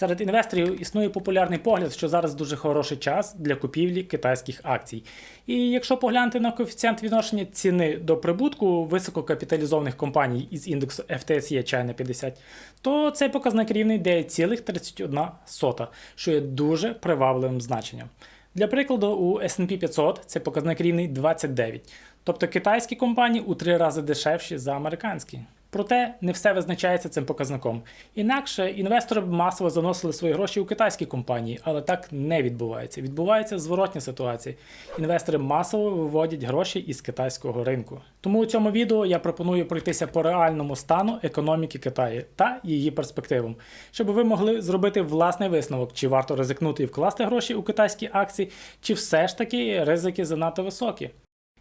Серед інвесторів існує популярний погляд, що зараз дуже хороший час для купівлі китайських акцій. І якщо поглянути на коефіцієнт відношення ціни до прибутку висококапіталізованих компаній із індексу FTSE China 50, то цей показник рівний 9,31, що є дуже привабливим значенням. Для прикладу, у S&P 500 цей показник рівний 29, тобто китайські компанії у три рази дешевші за американські. Проте не все визначається цим показником. Інакше інвестори б масово заносили свої гроші у китайські компанії, але так не відбувається. Відбувається зворотня ситуація. Інвестори масово виводять гроші із китайського ринку. Тому у цьому відео я пропоную пройтися по реальному стану економіки Китаю та її перспективам, щоб ви могли зробити власний висновок, чи варто ризикнути і вкласти гроші у китайські акції, чи все ж таки ризики занадто високі.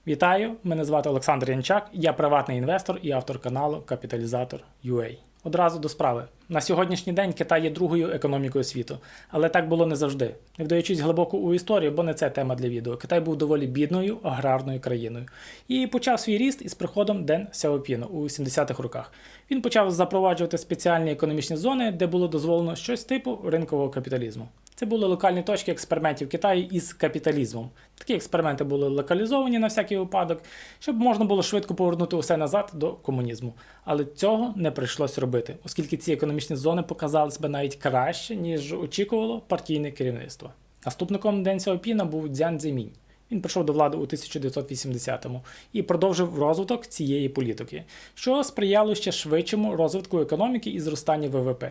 Вітаю! Мене звати Олександр Янчак, я приватний інвестор і автор каналу Капіталізатор UA. Одразу до справи. На сьогоднішній день Китай є другою економікою світу, але так було не завжди. Не вдаючись глибоко у історію, бо не це тема для відео. Китай був доволі бідною аграрною країною і почав свій ріст із приходом Ден Сяопіна у 70-х роках. Він почав запроваджувати спеціальні економічні зони, де було дозволено щось типу ринкового капіталізму. Це були локальні точки експериментів Китаю із капіталізмом. Такі експерименти були локалізовані на всякий випадок, щоб можна було швидко повернути усе назад до комунізму. Але цього не прийшлось робити, оскільки ці економічні зони показали себе навіть краще, ніж очікувало партійне керівництво. Наступником Ден Сяопіна був Дзян Цземінь. Він прийшов до влади у 1980-му і продовжив розвиток цієї політики, що сприяло ще швидшому розвитку економіки і зростанню ВВП.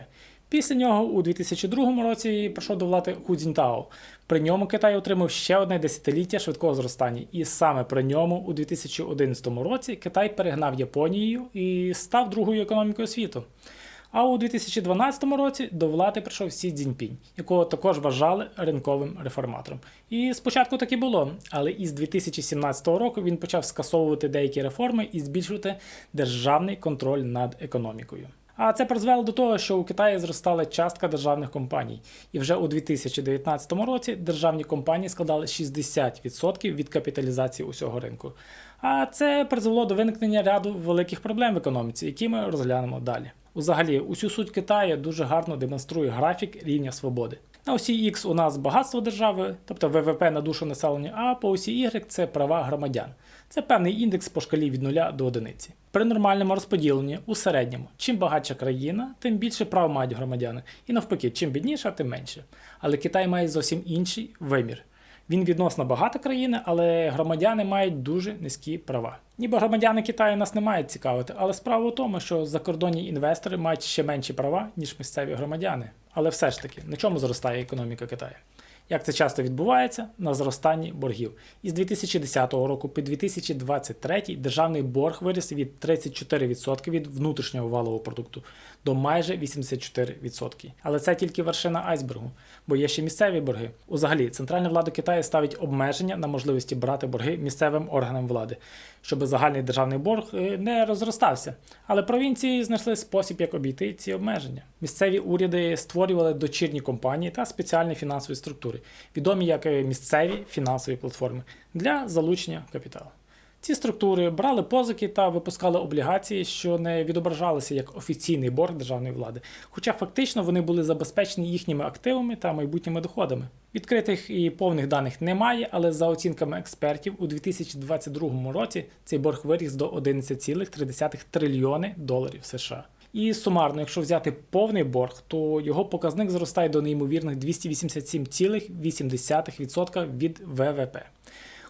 Після нього у 2002 році прийшов до влади Ху Цзінтао. При ньому Китай отримав ще одне десятиліття швидкого зростання, і саме при ньому у 2011 році Китай перегнав Японію і став другою економікою світу. А у 2012 році до влади прийшов Сі Цзіньпінь, якого також вважали ринковим реформатором. І спочатку так і було, але із 2017 року він почав скасовувати деякі реформи і збільшувати державний контроль над економікою. А це призвело до того, що у Китаї зростала частка державних компаній, і вже у 2019 році державні компанії складали 60% від капіталізації усього ринку. А це призвело до виникнення ряду великих проблем в економіці, які ми розглянемо далі. Взагалі, усю суть Китаю дуже гарно демонструє графік рівня свободи. На осі X у нас багатство держави, тобто ВВП на душу населення, а по осі Y це права громадян. Це певний індекс по шкалі від 0 до 1. При нормальному розподіленні у середньому, чим багатша країна, тим більше прав мають громадяни. І навпаки, чим бідніша, тим менше. Але Китай має зовсім інший вимір. Він відносно багата країна, але громадяни мають дуже низькі права. Ніби громадяни Китаю нас не мають цікавити, але справа у тому, що закордонні інвестори мають ще менші права, ніж місцеві громадяни. Але все ж таки, на чому зростає економіка Китаю? Як це часто відбувається на зростанні боргів. Із 2010 року по 2023 державний борг виріс від 34% від внутрішнього валового продукту до майже 84%. Але це тільки вершина айсбергу, бо є ще місцеві борги. Узагалі, центральна влада Китаю ставить обмеження на можливості брати борги місцевим органам влади, щоб загальний державний борг е, не розростався. Але провінції знайшли спосіб, як обійти ці обмеження. Місцеві уряди створювали дочірні компанії та спеціальні фінансові структури, відомі як місцеві фінансові платформи для залучення капіталу. Ці структури брали позики та випускали облігації, що не відображалися як офіційний борг державної влади, хоча фактично вони були забезпечені їхніми активами та майбутніми доходами. Відкритих і повних даних немає, але за оцінками експертів, у 2022 році цей борг виріс до 11,3 трильйони доларів США. І сумарно, якщо взяти повний борг, то його показник зростає до неймовірних 287,8% від ВВП.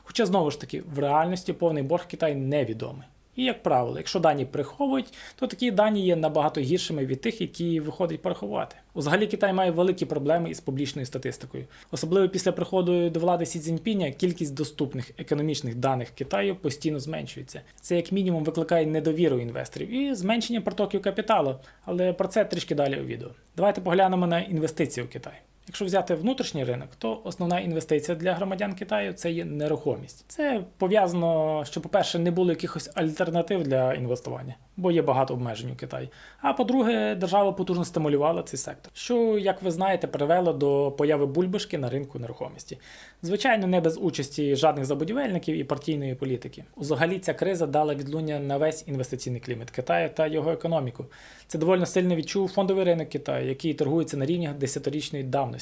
Хоча знову ж таки, в реальності повний борг Китаю невідомий. І, як правило, якщо дані приховують, то такі дані є набагато гіршими від тих, які виходить порахувати. Взагалі Китай має великі проблеми із публічною статистикою. Особливо після приходу до влади Сі Цзіньпіня кількість доступних економічних даних Китаю постійно зменшується. Це як мінімум викликає недовіру інвесторів і зменшення протоків капіталу. Але про це трішки далі у відео. Давайте поглянемо на інвестиції у Китай. Якщо взяти внутрішній ринок, то основна інвестиція для громадян Китаю це є нерухомість. Це пов'язано, що, по-перше, не було якихось альтернатив для інвестування, бо є багато обмежень у Китаї. А по-друге, держава потужно стимулювала цей сектор, що, як ви знаєте, привело до появи бульбашки на ринку нерухомості. Звичайно, не без участі жадних забудівельників і партійної політики. Узагалі ця криза дала відлуння на весь інвестиційний клімат Китаю та його економіку. Це доволі сильно відчув фондовий ринок Китаю, який торгується на рівнях десятирічної давності,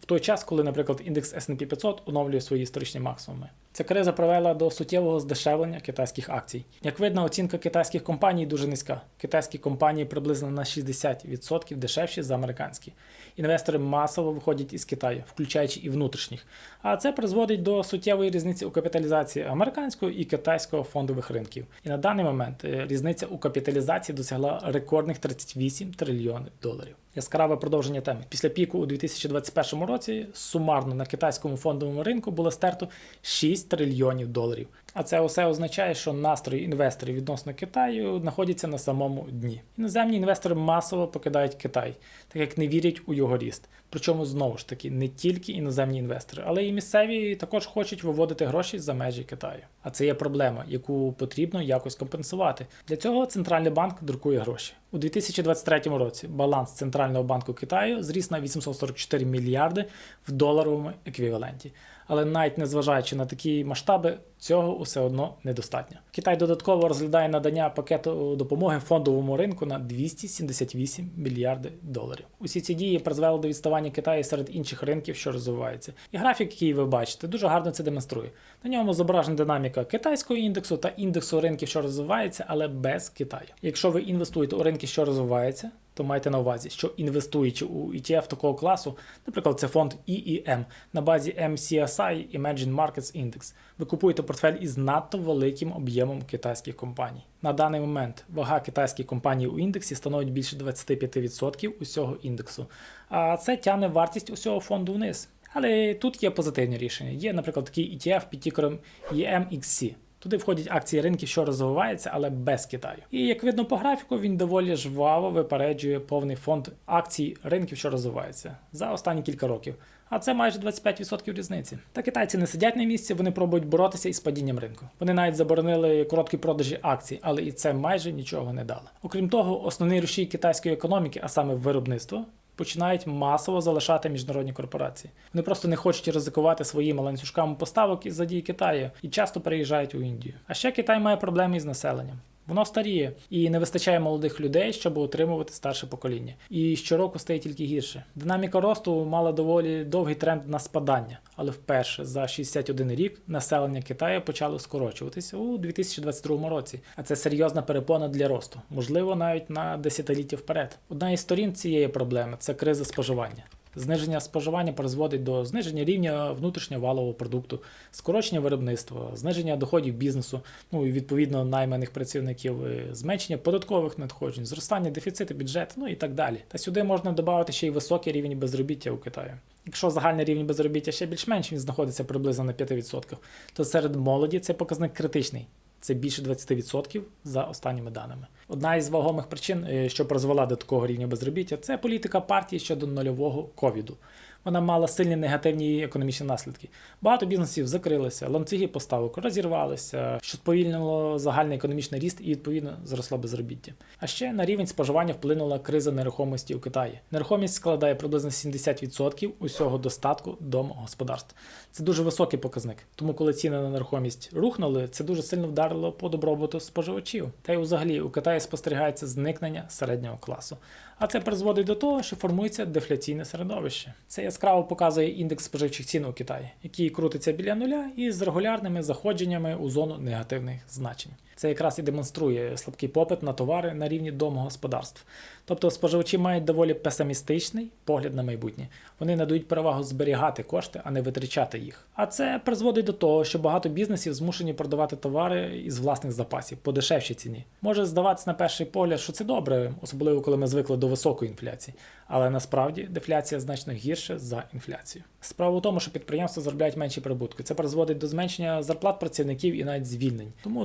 в той час, коли, наприклад, індекс S&P 500 оновлює свої історичні максимуми. Ця криза привела до суттєвого здешевлення китайських акцій. Як видно, оцінка китайських компаній дуже низька. Китайські компанії приблизно на 60% дешевші за американські. Інвестори масово виходять із Китаю, включаючи і внутрішніх. А це призводить до суттєвої різниці у капіталізації американського і китайського фондових ринків. І на даний момент е, різниця у капіталізації досягла рекордних 38 трильйонів доларів. Яскраве продовження теми. Після піку у 2021 році сумарно на китайському фондовому ринку було стерто 6 трильйонів доларів. А це усе означає, що настрої інвесторів відносно Китаю знаходяться на самому дні. Іноземні інвестори масово покидають Китай, так як не вірять у його ріст. Причому знову ж таки не тільки іноземні інвестори, але й місцеві також хочуть виводити гроші за межі Китаю. А це є проблема, яку потрібно якось компенсувати. Для цього центральний банк друкує гроші. У 2023 році баланс центрального банку Китаю зріс на 844 мільярди в доларовому еквіваленті. Але навіть незважаючи на такі масштаби, цього усе одно недостатньо. Китай додатково розглядає надання пакету допомоги фондовому ринку на 278 мільярди доларів. Усі ці дії призвели до відставання Китаю серед інших ринків, що розвиваються. І графік, який ви бачите, дуже гарно це демонструє. На ньому зображена динаміка китайського індексу та індексу ринків, що розвиваються, але без Китаю. Якщо ви інвестуєте у ринки, що розвиваються, то майте на увазі, що інвестуючи у ETF такого класу, наприклад, це фонд EEM на базі MCSI Emerging Markets Index, ви купуєте портфель із надто великим об'ємом китайських компаній. На даний момент вага китайських компаній у індексі становить більше 25% усього індексу, а це тягне вартість усього фонду вниз. Але тут є позитивні рішення. Є, наприклад, такий ETF під тікером EMXC. Туди входять акції ринків, що розвиваються, але без Китаю. І як видно по графіку, він доволі жваво випереджує повний фонд акцій ринків, що розвиваються за останні кілька років. А це майже 25% різниці. Та китайці не сидять на місці, вони пробують боротися із падінням ринку. Вони навіть заборонили короткі продажі акцій, але і це майже нічого не дало. Окрім того, основний рушій китайської економіки, а саме виробництво, починають масово залишати міжнародні корпорації. Вони просто не хочуть ризикувати своїми ланцюжками поставок із за дії Китаю і часто переїжджають у Індію. А ще Китай має проблеми із населенням. Воно старіє і не вистачає молодих людей, щоб утримувати старше покоління. І щороку стає тільки гірше. Динаміка росту мала доволі довгий тренд на спадання, але вперше за 61 рік населення Китаю почало скорочуватися у 2022 році. А це серйозна перепона для росту, можливо, навіть на десятиліття вперед. Одна із сторін цієї проблеми це криза споживання. Зниження споживання призводить до зниження рівня внутрішнього валового продукту, скорочення виробництва, зниження доходів бізнесу, ну і відповідно найманих працівників, е, зменшення податкових надходжень, зростання дефіциту бюджету, ну і так далі. Та сюди можна додати ще й високий рівень безробіття у Китаї. Якщо загальний рівень безробіття ще більш-менш він знаходиться приблизно на 5%, то серед молоді цей показник критичний. Це більше 20% за останніми даними. Одна із вагомих причин, е, що призвела до такого рівня безробіття, це політика партії щодо нульового ковіду. Вона мала сильні негативні економічні наслідки. Багато бізнесів закрилися, ланцюги поставок розірвалися, що сповільнило загальний економічний ріст і відповідно зросло безробіття. А ще на рівень споживання вплинула криза нерухомості у Китаї. Нерухомість складає приблизно 70% усього достатку домогосподарств. Це дуже високий показник. Тому, коли ціни на нерухомість рухнули, це дуже сильно вдарило по добробуту споживачів. Та й взагалі у Китаї спостерігається зникнення середнього класу. А це призводить до того, що формується дефляційне середовище. Це яскраво показує індекс споживчих цін у Китаї, який крутиться біля нуля і з регулярними заходженнями у зону негативних значень. Це якраз і демонструє слабкий попит на товари на рівні домогосподарств. Тобто споживачі мають доволі песимістичний погляд на майбутнє. Вони надають перевагу зберігати кошти, а не витрачати їх. А це призводить до того, що багато бізнесів змушені продавати товари із власних запасів по дешевшій ціні. Може здаватися на перший погляд, що це добре, особливо коли ми звикли до високої інфляції. Але насправді дефляція значно гірша за інфляцію. Справа в тому, що підприємства заробляють менші прибутки. Це призводить до зменшення зарплат працівників і навіть звільнень. Тому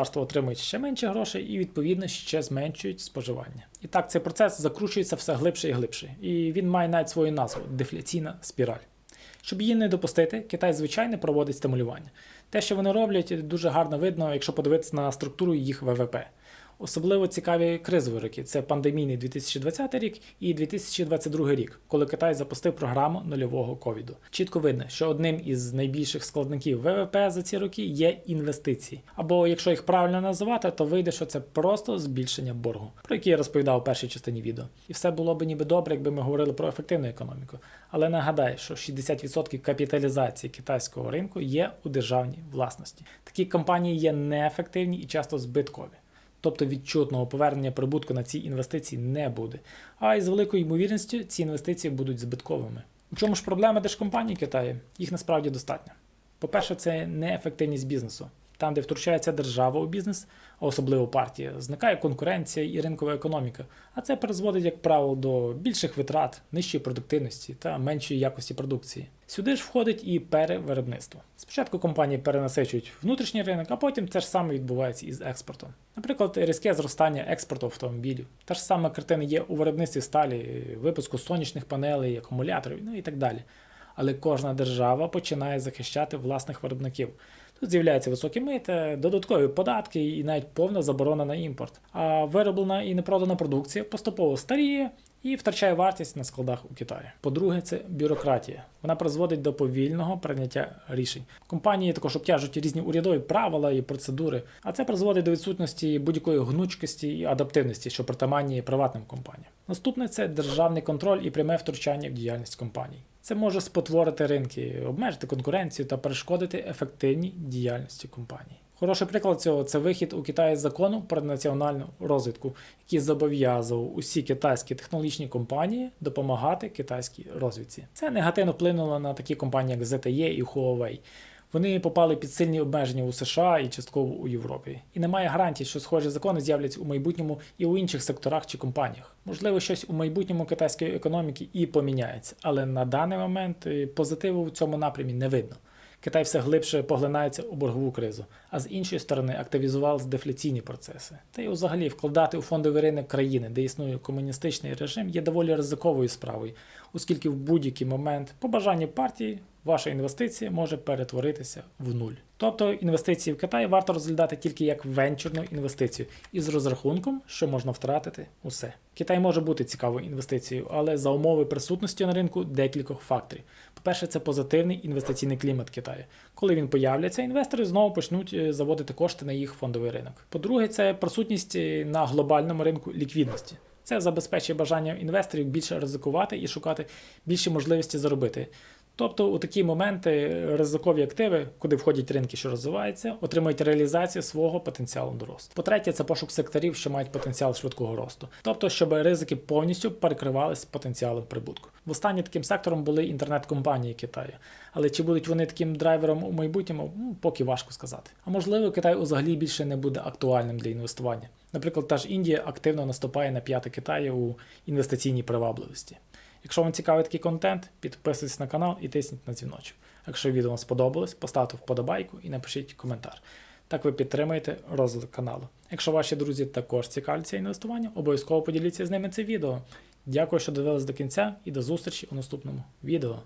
домогосподарства отримують ще менше грошей і відповідно ще зменшують споживання. І так цей процес закручується все глибше і глибше. І він має навіть свою назву дефляційна спіраль. Щоб її не допустити, Китай звичайно проводить стимулювання. Те, що вони роблять, дуже гарно видно, якщо подивитися на структуру їх ВВП. Особливо цікаві кризові роки це пандемійний 2020 рік і 2022 рік, коли Китай запустив програму нульового ковіду. Чітко видно, що одним із найбільших складників ВВП за ці роки є інвестиції. Або якщо їх правильно називати, то вийде, що це просто збільшення боргу, про який я розповідав у першій частині відео. І все було б ніби добре, якби ми говорили про ефективну економіку. Але нагадаю, що 60% капіталізації китайського ринку є у державній власності. Такі компанії є неефективні і часто збиткові. Тобто відчутного повернення прибутку на ці інвестиції не буде. А із великою ймовірністю ці інвестиції будуть збитковими. У чому ж проблема держкомпаній Китаю? Їх насправді достатньо. По-перше, це неефективність бізнесу. Там, де втручається держава у бізнес, а особливо партія, зникає конкуренція і ринкова економіка. А це призводить, як правило, до більших витрат, нижчої продуктивності та меншої якості продукції. Сюди ж входить і перевиробництво. Спочатку компанії перенасичують внутрішній ринок, а потім це ж саме відбувається із експортом. Наприклад, різке зростання експорту автомобілів. Та ж сама картина є у виробництві сталі, випуску сонячних панелей, акумуляторів, ну і так далі. Але кожна держава починає захищати власних виробників. Тут з'являються високі мити, додаткові податки і навіть повна заборона на імпорт. А вироблена і непродана продукція поступово старіє і втрачає вартість на складах у Китаї. По-друге, це бюрократія. Вона призводить до повільного прийняття рішень. Компанії також обтяжують різні урядові правила і процедури, а це призводить до відсутності будь-якої гнучкості і адаптивності, що притаманні приватним компаніям. Наступне це державний контроль і пряме втручання в діяльність компаній. Це може спотворити ринки, обмежити конкуренцію та перешкодити ефективній діяльності компаній. Хороший приклад цього це вихід у Китаї закону про національну розвідку, який зобов'язував усі китайські технологічні компанії допомагати китайській розвідці. Це негативно вплинуло на такі компанії, як ZTE і Huawei. Вони попали під сильні обмеження у США і частково у Європі. І немає гарантій, що схожі закони з'являться у майбутньому і у інших секторах чи компаніях. Можливо, щось у майбутньому китайської економіки і поміняється, але на даний момент е, позитиву в цьому напрямі не видно. Китай все глибше поглинається у боргову кризу, а з іншої сторони активізували дефляційні процеси. Та й взагалі вкладати у фондовий ринок країни, де існує комуністичний режим, є доволі ризиковою справою, оскільки в будь-який момент, по бажанню партії, ваша інвестиція може перетворитися в нуль. Тобто інвестиції в Китай варто розглядати тільки як венчурну інвестицію із розрахунком, що можна втратити усе. Китай може бути цікавою інвестицією, але за умови присутності на ринку декількох факторів. По-перше, це позитивний інвестиційний клімат Китаю. Коли він появляться, інвестори знову почнуть е, заводити кошти на їх фондовий ринок. По-друге, це присутність е, на глобальному ринку ліквідності. Це забезпечує бажання інвесторів більше ризикувати і шукати більші можливості заробити. Тобто у такі моменти ризикові активи, куди входять ринки, що розвиваються, отримують реалізацію свого потенціалу до росту. По-третє, це пошук секторів, що мають потенціал швидкого росту. Тобто, щоб ризики повністю перекривались потенціалом прибутку. Востаннє таким сектором були інтернет-компанії Китаю. Але чи будуть вони таким драйвером у майбутньому, ну, поки важко сказати. А можливо, Китай взагалі більше не буде актуальним для інвестування. Наприклад, та ж Індія активно наступає на п'яти Китаю у інвестиційній привабливості. Якщо вам цікавий такий контент, підписуйтесь на канал і тисніть на дзвіночок. Якщо відео вам сподобалось, поставте вподобайку і напишіть коментар. Так ви підтримуєте розвиток каналу. Якщо ваші друзі також цікавляться інвестуванням, обов'язково поділіться з ними це відео. Дякую, що дивились до кінця і до зустрічі у наступному відео.